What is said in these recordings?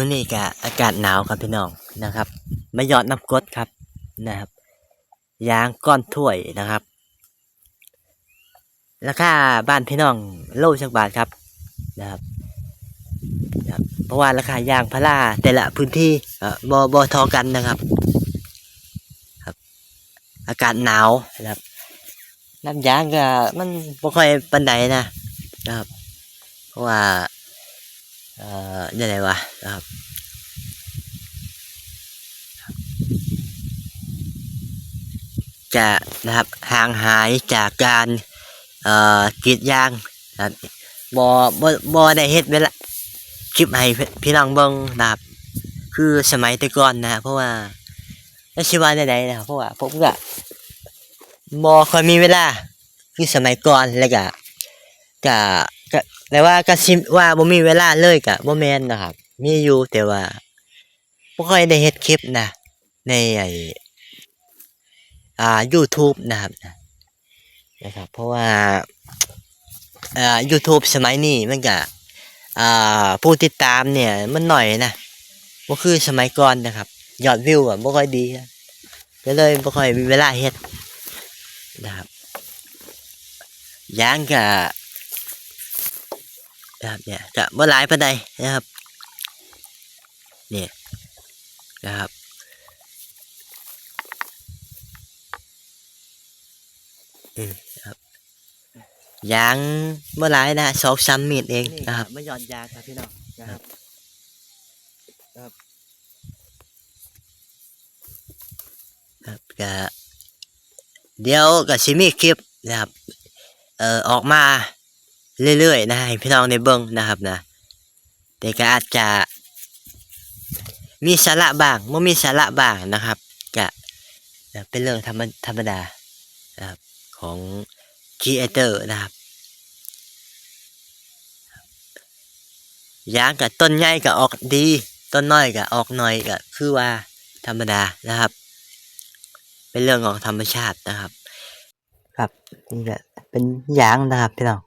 มื้อนี้ก็อากาศหนาวครับพี่น้องนะครับมาหยอดน้ำกรดครับนะครับยางก้อนถ้วยนะครับ ราคาบ้านพี่น้องโลจักบาทครับนะครับเพราะว่าราคายางพาราแต่ละพื้นที่บ่บอบอทอกันนะครับครับ อากาศหนาวนะครับน้ำยางก็มันบ่ค่อยปานใดนะนะครับ เพราะว่า อ่อยังไงวะนะครับจะนะครับห่างหายจากการเอ่อกรีดยางนะครับบอบอบอได้เฮ็ดเวลาคลิปให้พี่น้องเบิ่งนะครับ คือสมัยแต่ก่อนนะเพราะว่าแล้วชิว่าได้ๆนะครับเพราะว่าผมก็บอคอยมีเวลาคือสมัยก่อนแล้วก็ก็ก็ แต่ว่าก็สิมว่าบ่มีเวลาเลยก็บ่แมนนะครับ มีอยู่แต่ว่าบ่ค่อยได้เฮ็ดคลิปนะ ในไอ้อ่า YouTube นะครับนะครับ เพราะว่าอ่า YouTube สมัยนี้มันก็อ่าผู้ติดตามเนี่ย มันหน่อยนะบ่คือสมัยก่อนนะครับ ยอดวิวอะบ่ค่อยดีก็เลยบ่ค่อยมีเวลาเฮ็ดนะครับยางก็ นะครับเนี่ยก็บ่หลายปานใดนะครับเนี่ยนะครับอืมครับยางเมื่อไรนะสองสามเมตรเองนะครับไม่หย่อนยางครับพี่น้องนะครับครับก็เดี๋ยวก็สิมีคลิปนะครับเอ่อออกมา เรื่อยๆนะให้พี่น้องในเบิ้งนะครับนะแต่ก็อาจจะ มีสาระบ้างไม่มีสาระบ้างนะครับก็เป็นเรื่องธรรมธรรมดานะครับของครีเอเตอร์นะครับยางกับต้นใหญ่ก็ออกดี ต้นน้อยก็ออกหน่อยก็คือว่าธรรมดานะครับ เป็นเรื่องของธรรมชาตินะครับ ครับนี่ก็เป็นยางนะครับพี่น้อง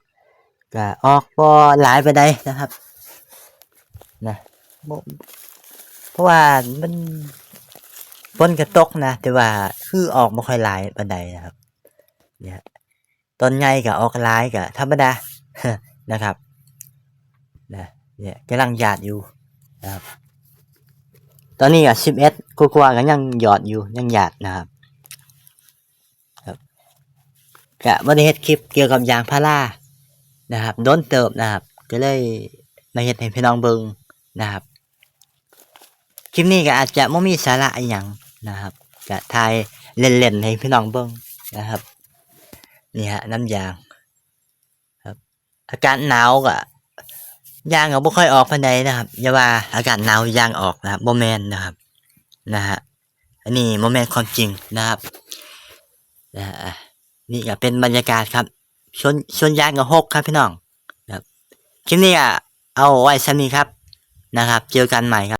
ก็ออกพอหลายไปได้นะครับนะเพราะว่ามันฝนกระตกนะ แต่ว่าคือออกไม่ค่อยหลายปานใดนะครับ เนี่ยต้นใหญ่กับออกหลายกับธรรมดานะครับนะเนี่ยกำลังหยาดอยู่นะครับ ตอนนี้อะสิบเอ็ดกว่าๆกันยังหยอดอยู่ยังหยาดนะครับครับกะวันนี้เฮ็ดคลิปเกี่ยวกับยางพารา นะครับโดนเติบนะครับ ก็เลยมาเฮ็ดให้พี่น้องเบิงนะครับคลิปนี้ก็อาจจะไม่มีสาระอย่างนะครับก็ถ่ายเล่นๆให้พี่น้องเบิงนะครับนี่ฮะน้ำยางครับ อากาศหนาวก็ยางก็บ่ค่อยออกปานใดนะครับอย่าว่าอากาศหนาวยางออกนะครับบ่แม่นนะครับนะฮะอันนี้บ่แม่นความจริงนะครับนะฮะนี่ก็เป็นบรรยากาศครับ ชนชนยางก็หกครับพี่น้องครับคลิปนี้อะเอาไว้ซ้นนี้ครับนะครับ เจอกันใหม่ครับ